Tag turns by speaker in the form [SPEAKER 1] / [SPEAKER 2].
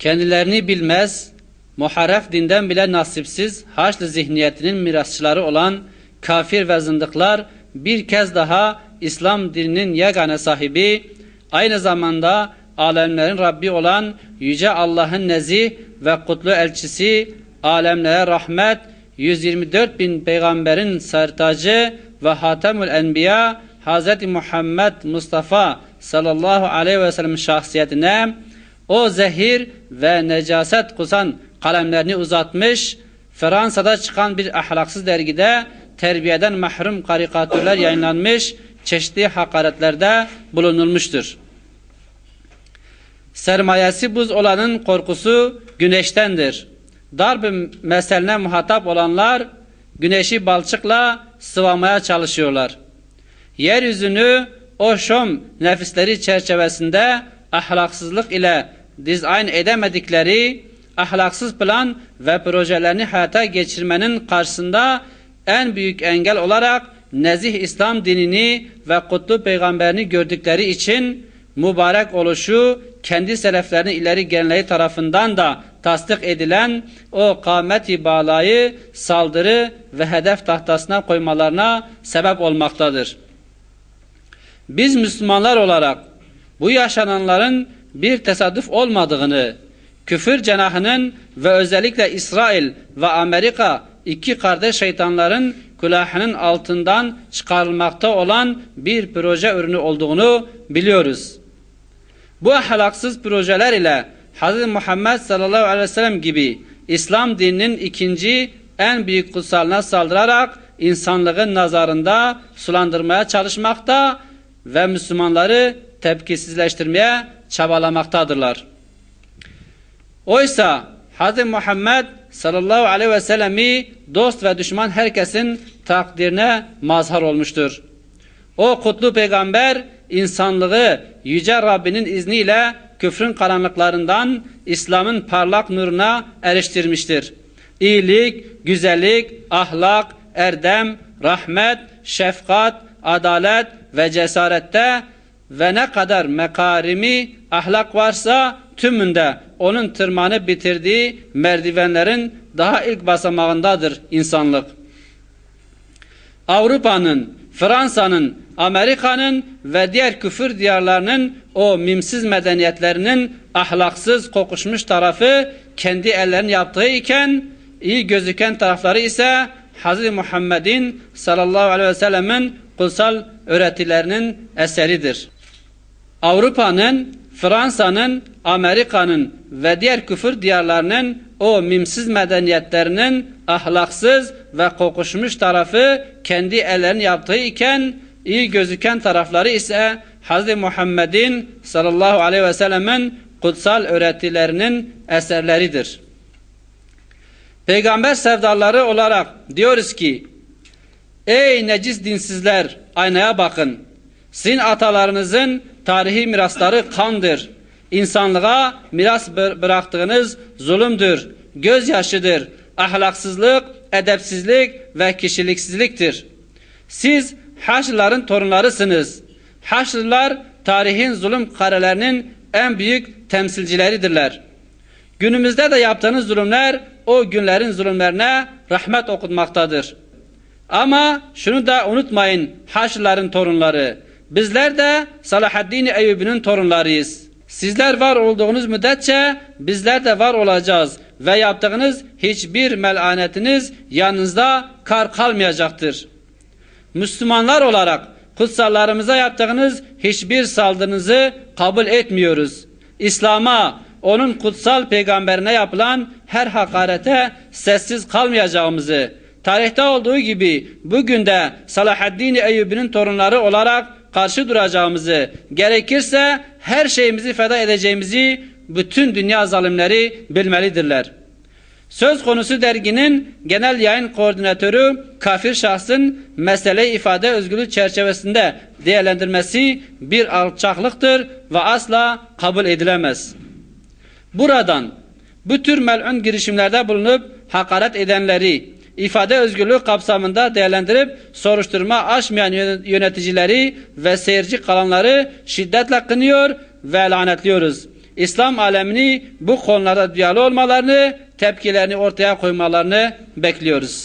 [SPEAKER 1] Kendilerini bilmez, muharref dinden bile nasipsiz Haçlı zihniyetinin mirasçıları olan kafir ve zındıklar bir kez daha İslam dininin yegane sahibi, aynı zamanda alemlerin Rabbi olan Yüce Allah'ın nezih ve kutlu elçisi, alemlere rahmet, 124 bin peygamberin sertacı ve Hatemül Enbiya Hz. Muhammed Mustafa sallallahu aleyhi ve sellem şahsiyetine o zehir ve necaset kusan kalemlerini uzatmış, Fransa'da çıkan bir ahlaksız dergide terbiyeden mahrum karikatürler yayınlanmış, çeşitli hakaretlerde bulunulmuştur. Sermayesi buz olanın korkusu güneştendir. Dar bir meseline muhatap olanlar güneşi balçıkla sıvamaya çalışıyorlar. Yeryüzünü o şom nefisleri çerçevesinde ahlaksızlık ile dizayn edemedikleri ahlaksız plan ve projelerini hayata geçirmenin karşısında en büyük engel olarak nezih İslam dinini ve kutlu peygamberini gördükleri için mübarek oluşu kendi seleflerinin ileri gelenleri tarafından da tasdik edilen o kâmeti bağlayı saldırı ve hedef tahtasına koymalarına sebep olmaktadır. Biz Müslümanlar olarak bu yaşananların bir tesadüf olmadığını, küfür cenahının ve özellikle İsrail ve Amerika iki kardeş şeytanların külahının altından çıkarılmakta olan bir proje ürünü olduğunu biliyoruz. Bu ahlaksız projeler ile Hz. Muhammed sallallahu aleyhi ve sellem gibi İslam dininin ikinci en büyük kutsalına saldırarak insanlığın nazarında sulandırmaya çalışmakta ve Müslümanları tepkisizleştirmeye çabalamaktadırlar. Oysa Hz. Muhammed sallallahu aleyhi ve sellemi dost ve düşman herkesin takdirine mazhar olmuştur. O kutlu peygamber insanlığı yüce Rabbinin izniyle küfrün karanlıklarından İslam'ın parlak nuruna eriştirmiştir. İyilik, güzellik, ahlak, erdem, rahmet, şefkat, adalet ve cesarette ve ne kadar mekarimi ahlak varsa tümünde onun tırmanıp bitirdiği merdivenlerin daha ilk basamağındadır insanlık. Avrupa'nın, Fransa'nın, Amerika'nın ve diğer küfür diyarlarının o mimsiz medeniyetlerinin ahlaksız kokuşmuş tarafı kendi ellerinin yaptığı iken iyi gözüken tarafları ise Hz. Muhammed'in sallallahu aleyhi ve sellemin kutsal öğretilerinin eseridir. Avrupa'nın, Fransa'nın, Amerika'nın ve diğer küfür diyarlarının o mimsiz medeniyetlerinin ahlaksız ve kokuşmuş tarafı kendi ellerinin yaptığı iken iyi gözüken tarafları ise Hz. Muhammed'in sallallahu aleyhi ve sellemin kutsal öğretilerinin eserleridir. Peygamber sevdaları olarak diyoruz ki Ey necis dinsizler aynaya bakın. Sizin atalarınızın tarihi mirasları kandır. İnsanlığa miras bıraktığınız zulümdür, gözyaşıdır, ahlaksızlık, edepsizlik ve kişiliksizliktir. Siz Haçlıların torunlarısınız. Haçlılar tarihin zulüm karelerinin en büyük temsilcileridirler. Günümüzde de yaptığınız zulümler o günlerin zulümlerine rahmet okutmaktadır. Ama şunu da unutmayın Haçlıların torunları. Bizler de Salahaddin Eyyubi'nin torunlarıyız. Sizler var olduğunuz müddetçe bizler de var olacağız ve yaptığınız hiçbir melanetiniz yanınızda kar kalmayacaktır. Müslümanlar olarak kutsallarımıza yaptığınız hiçbir saldırınızı kabul etmiyoruz. İslam'a, onun kutsal peygamberine yapılan her hakarete sessiz kalmayacağımızı, tarihte olduğu gibi bugün de Salahaddin Eyyubi'nin torunları olarak karşı duracağımızı, gerekirse her şeyimizi feda edeceğimizi bütün dünya zalimleri bilmelidirler. Söz konusu derginin genel yayın koordinatörü kafir şahsın mesele ifade özgürlüğü çerçevesinde değerlendirmesi bir alçaklıktır ve asla kabul edilemez. Buradan bu tür melun girişimlerde bulunup hakaret edenleri ifade özgürlüğü kapsamında değerlendirip soruşturma açmayan yöneticileri ve seyirci kalanları şiddetle kınıyor ve lanetliyoruz. İslam alemini bu konularda duyarlı olmalarını, tepkilerini ortaya koymalarını bekliyoruz.